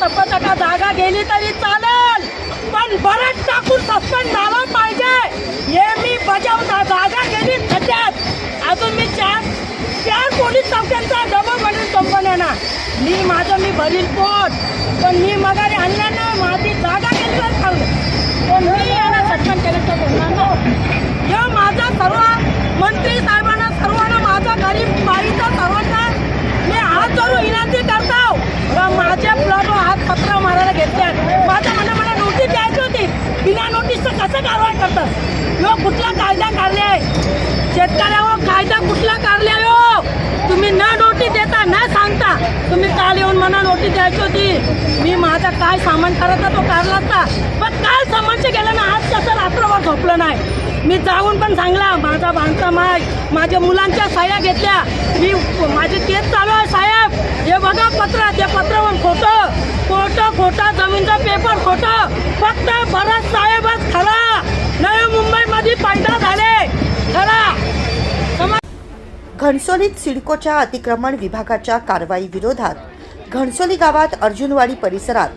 सरपंचाचा जागा गेली तरी चालेल. पण बरंच टाकून सस्पेंड झाला पाहिजे. हे मी बजावता जागा गेली खड्ड्यात अजून मी चार चार पोलीस चौक्यांचा डबल म्हणून कंपन्यांना मी माझं मी भरील पोट. पण मी मगारी आणल्यानं माझी जागा गेली तर पण मी याला सस्पेंड केलं तर बोलणार नाही हे माझा सर्व मंत्री साहेबांना सर्वांना माझा गरीब बाईचा सर्वांना मी हात जोडून विनंती करतो व माझ्या प्लॉटवर हात पत्र मारायला घेतल्यात माझ्या मना मला नोटीस द्यायची होती बिना नोटीसचं कसं कारवाई करतात यो कुठला कायदा काढले आहे? शेतकऱ्यावर कायदा कुठला काढले हो तुम्ही न नोटीस देता न सांगता. तुम्ही काल येऊन मला नोटीस द्यायची होती. मी माझा काय सामान करायचा तो काढला असता पण काय सामानचे गेलं ना आज कसं रात्रभर झोपलं नाही? मी जाऊन पण सांगला माझा बांधकाम आहे. माझ्या मुलांच्या साया घेतल्या. मी माझे केस चालू आहे साहेब. हे बघा पत्र ते पत्रावर खोटं खोटं खोटा जमीनचा पेपर खोटं. फक्त भरत साहेबच खरा. नवी मुंबईमध्ये पैदा झाले. खरा. घनसोलीत घणसोलीत सिडकोच्या अतिक्रमण विभागाच्या कारवाई विरोधात घणसोली गावात अर्जुनवाडी परिसरात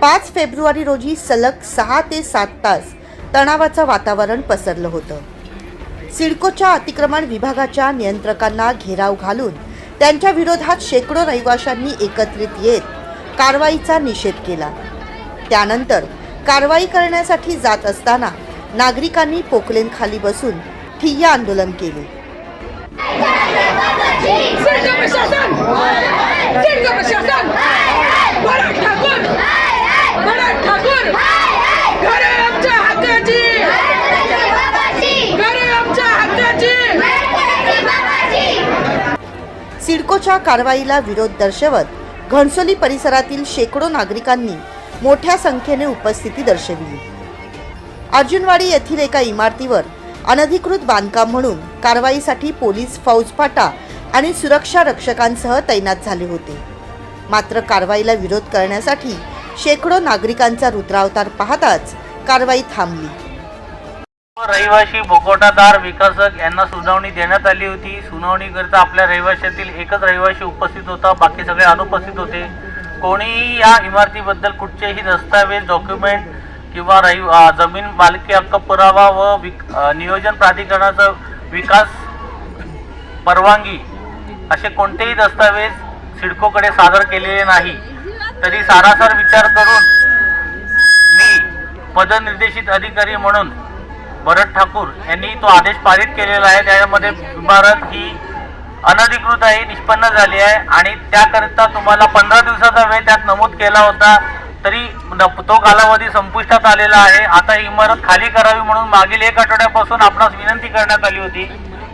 पाच फेब्रुवारी रोजी सलग सहा ते सात तास तणावाचं वातावरण पसरलं होतं. सिडकोच्या अतिक्रमण विभागाच्या नियंत्रकांना घेराव घालून त्यांच्या विरोधात शेकडो रहिवाशांनी एकत्रित येत कारवाईचा निषेध केला. त्यानंतर कारवाई करण्यासाठी जात असताना नागरिकांनी पोकलेन खाली बसून ठिय्या आंदोलन केले. सिडकोच्या कारवाईला विरोध दर्शवत घणसोली परिसरातील शेकडो नागरिकांनी मोठ्या संख्येने उपस्थिती दर्शविली. अर्जुनवाडी येथील एका इमारतीवर अनधिकृत बांधकाम म्हणून कारवाईसाठी पोलीस फौजफाटा आणि सुरक्षा रक्षकांसह तैनात झाले होते. मात्र कारवाईला विरोध करण्यासाठी शेकडो नागरिकांचा रुद्रावतार पाहताच कारवाई थांबली. रहिवासी बोकोटादार विकासक यांना सुनावणी देण्यात आली होती. सुनावणीकरिता आपल्या रहिवाशातील एकच रहिवाशी उपस्थित होता. बाकी सगळे अनुपस्थित होते. कोणीही या इमारतीबद्दल कुठचेही दस्तावेज डॉक्युमेंट किंवा रहि जमीन मालकी हक्क पुरावा व विक नियोजन प्राधिकरणाचा विकास परवानगी असे कोणतेही दस्तावेज सिडकोकडे सादर केलेले नाही. तरी सारासार विचार करून मी पदनिर्देशित अधिकारी म्हणून भरत ठाकूर यांनी तो आदेश पारित केलेला आहे. त्याच्यामध्ये इमारत ही अनधिकृत आहे निष्पन्न झाली आहे आणि त्याकरिता तुम्हाला पंधरा दिवसाचा वेळ त्यात नमूद केला होता तरी न- तो कालावधी संपुष्टात आलेला आहे. आता ही इमारत खाली करावी म्हणून मागील एक आठवड्यापासून आपणास विनंती करण्यात आली होती.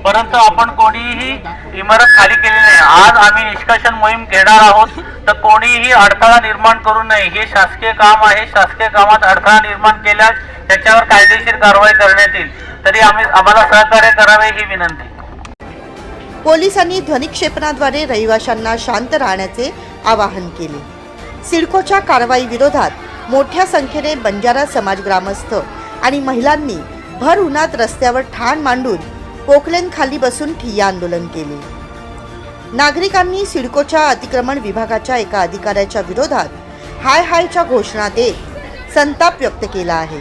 परंतु आपण कोणीही इमारत खाली केली नाही. आज आम्ही निष्कर्षण मोहीम घेणार आहोत तर कोणीही अडथळा निर्माण करू नये. हे शासकीय काम आहे. शासकीय कामात अडथळा निर्माण केल्यास त्याच्यावर कायदेशीर कारवाई करण्यात येईल. तरी आम्ही आम्हाला सहकार्य करावे ही विनंती. पोलिसांनी ध्वनिक्षेपणाद्वारे रहिवाशांना शांत राहण्याचे आवाहन केले. सिडकोच्या कारवाई विरोधात मोठ्या संख्येने बंजारा समाज ग्रामस्थ आणि महिलांनी भर उन्हात रस्त्यावर ठाण मांडून पोखलेन खाली बसून ठिय्या आंदोलन केले. नागरिकांनी सिडकोच्या अतिक्रमण विभागाच्या एका अधिकाऱ्याच्या विरोधात हाय हायच्या घोषणा देत संताप व्यक्त केला आहे.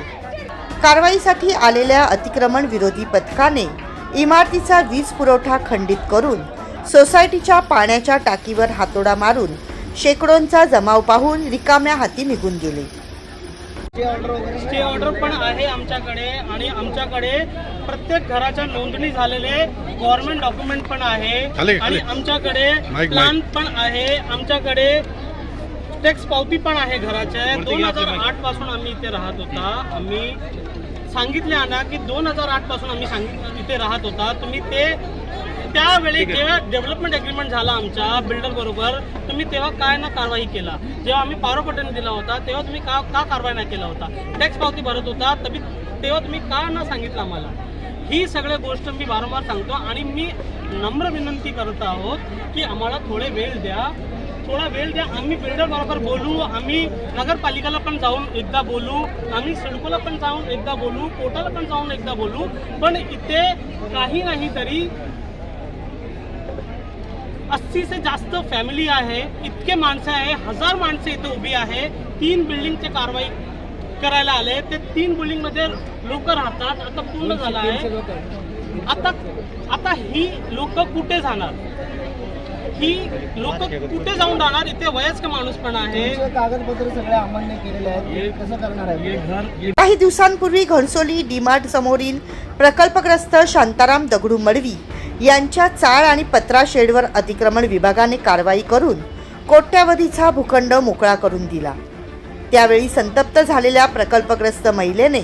कारवाईसाठी आलेल्या अतिक्रमण विरोधी पथकाने इमारतीचा वीज पुरवठा खंडित करून सोसायटीच्या पाण्याच्या टाकीवर हातोडा मारून शेकडोंचा जमाव पाहून रिकाम्या हाती निघून गेले. स्टे ऑर्डर पण आहे आमच्याकडे आणि आमच्याकडे प्रत्येक घराच्या नोंदणी झालेले गव्हर्नमेंट डॉक्युमेंट पण आहे. आणि. आमच्याकडे प्लान पण आहे. आमच्याकडे टॅक्स पावती पण आहे घराच्या दोन हजार आठपासून आम्ही इथे राहत होता. आम्ही सांगितले ना की दोन हजार आठपासून आम्ही सांगित इथे राहत होता. तुम्ही ते त्यावेळी जेव्हा डेव्हलपमेंट अग्रीमेंट झाला आमच्या बिल्डर बरोबर तुम्ही तेव्हा काय ना कारवाई केला. जेव्हा आम्ही पारो पट्ट्याने दिला होता तेव्हा तुम्ही का का कारवाई नाही केला होता? टॅक्स पावती भरत होता तरी तेव्हा तुम्ही का न सांगितलं आम्हाला? ही सगळ्या गोष्ट मी वारंवार सांगतो आणि मी नम्र विनंती करत आहोत की आम्हाला थोडे वेळ द्या. थोडा वेळ द्या. आम्ही बिल्डर बरोबर बोलू आम्ही नगरपालिकेला पण जाऊन एकदा बोलू आम्ही सिडकोला पण जाऊन एकदा बोलू कोर्टाला पण जाऊन एकदा बोलू पण इथे काही नाही तरी अस्सी से जास्त फॅमिली आहे इतके माणसं आहे हजार माणसं इथे उभी आहे तीन बिल्डिंगचे कारवाई करायला आले ते तीन बिल्डिंगमध्ये लोक राहतात आता पूर्ण झालं आहे. आता आता ही लोक कुठे जाणार? ही लोक कुठे जाऊन राहणार? इथे वयस्क माणूस पण आहे कागदपत्र सगळे अमान्य केलेले आहेत. हे कसं करणार आहे? काही दिवसांपूर्वी घणसोली डीमार्ट समोरील प्रकल्पग्रस्त शांताराम दगडू मडवी यांच्या चाळ आणि पत्रा शेडवर अतिक्रमण विभागाने कारवाई करून कोट्यावधीचा भूखंड मोकळा करून दिला. त्यावेळी संतप्त झालेल्या प्रकल्पग्रस्त महिलेने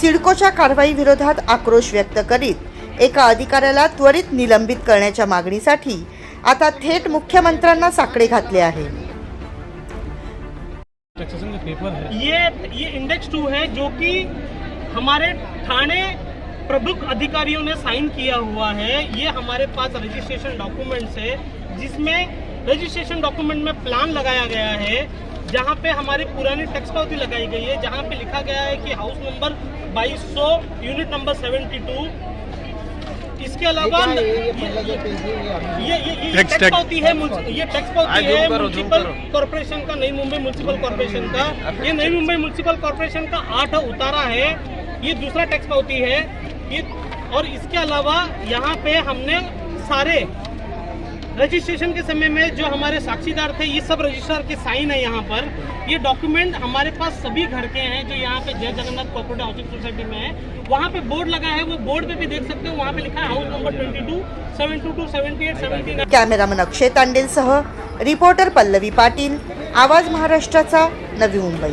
सिडकोच्या कारवाई विरोधात आक्रोश व्यक्त करीत एका अधिकाऱ्याला त्वरित निलंबित करण्याच्या मागणीसाठी आता थेट मुख्यमंत्र्यांना साकडे घातले आहे. ये ये इंडेक्स टू है जो कि हमारे थाने प्रमुख अधिकारियों ने साइन किया हुआ है। ये हमारे पास रजिस्ट्रेशन डॉक्यूमेंट्स है जिसमें रजिस्ट्रेशन डॉक्यूमेंट में प्लान लगाया गया है जहाँ पे हमारी पुरानी टैक्स पावती लगाई गई है जहाँ पे लिखा गया है कि हाउस नंबर 2200 यूनिट नंबर 72 इसके अलावा ये ये है ये टैक्स पावती है ये टैक्स पावती है म्यूनसिपल कॉर्पोरेशन का नई मुंबई म्यूनसिपल कॉर्पोरेशन का। ये नई मुंबई म्यूनसिपल कॉर्पोरेशन का आठ उतारा है। ये दूसरा टैक्स पावती है। और इसके अलावा यहाँ पे हमने सारे रजिस्ट्रेशन के समय में जो हमारे साक्षीदार थे ये सब रजिस्ट्रार के साइन है यहाँ पर। ये डॉक्यूमेंट हमारे पास सभी घर के हैं जो यहाँ पे Jay Jagannath cooperative housing society में है। वहाँ पे बोर्ड लगा है वो बोर्ड पे भी देख सकते हो वहाँ पे लिखा है house number twenty two seven two two seventy eight seventy cameraman Akshay तांडेलसह reporter Pallavi Patil आवाज महाराष्ट्राचा नवी मुंबई।